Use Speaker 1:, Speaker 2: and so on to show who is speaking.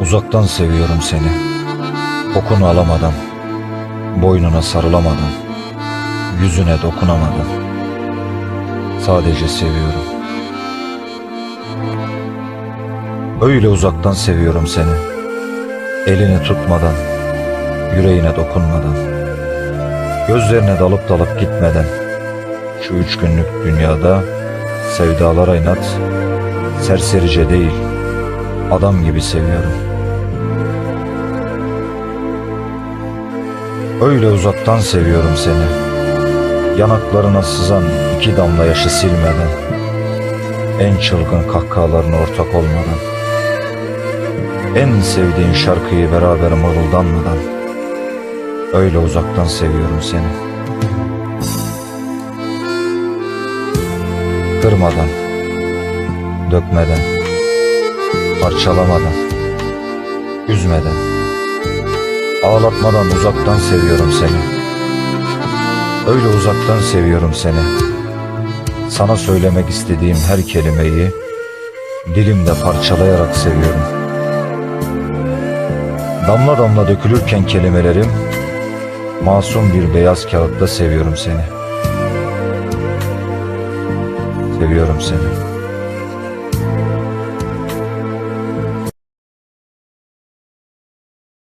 Speaker 1: Uzaktan seviyorum seni. Kokunu alamadan, boynuna sarılamadan, yüzüne dokunamadan. Sadece seviyorum. Öyle uzaktan seviyorum seni. Elini tutmadan, yüreğine dokunmadan, gözlerine dalıp dalıp gitmeden. Şu üç günlük dünyada sevdalara inat, serserice değil, adam gibi seviyorum. Öyle uzaktan seviyorum seni. Yanaklarına sızan iki damla yaşı silmeden. En çılgın kahkahalarına ortak olmadan. En sevdiğin şarkıyı beraber mırıldanmadan. Öyle uzaktan seviyorum seni. Kırmadan, dökmeden, parçalamadan, üzmeden, ağlatmadan uzaktan seviyorum seni. Öyle uzaktan seviyorum seni. Sana söylemek istediğim her kelimeyi dilimde parçalayarak seviyorum. Damla damla dökülürken kelimelerim masum bir beyaz kağıtta seviyorum seni. Seviyorum seni.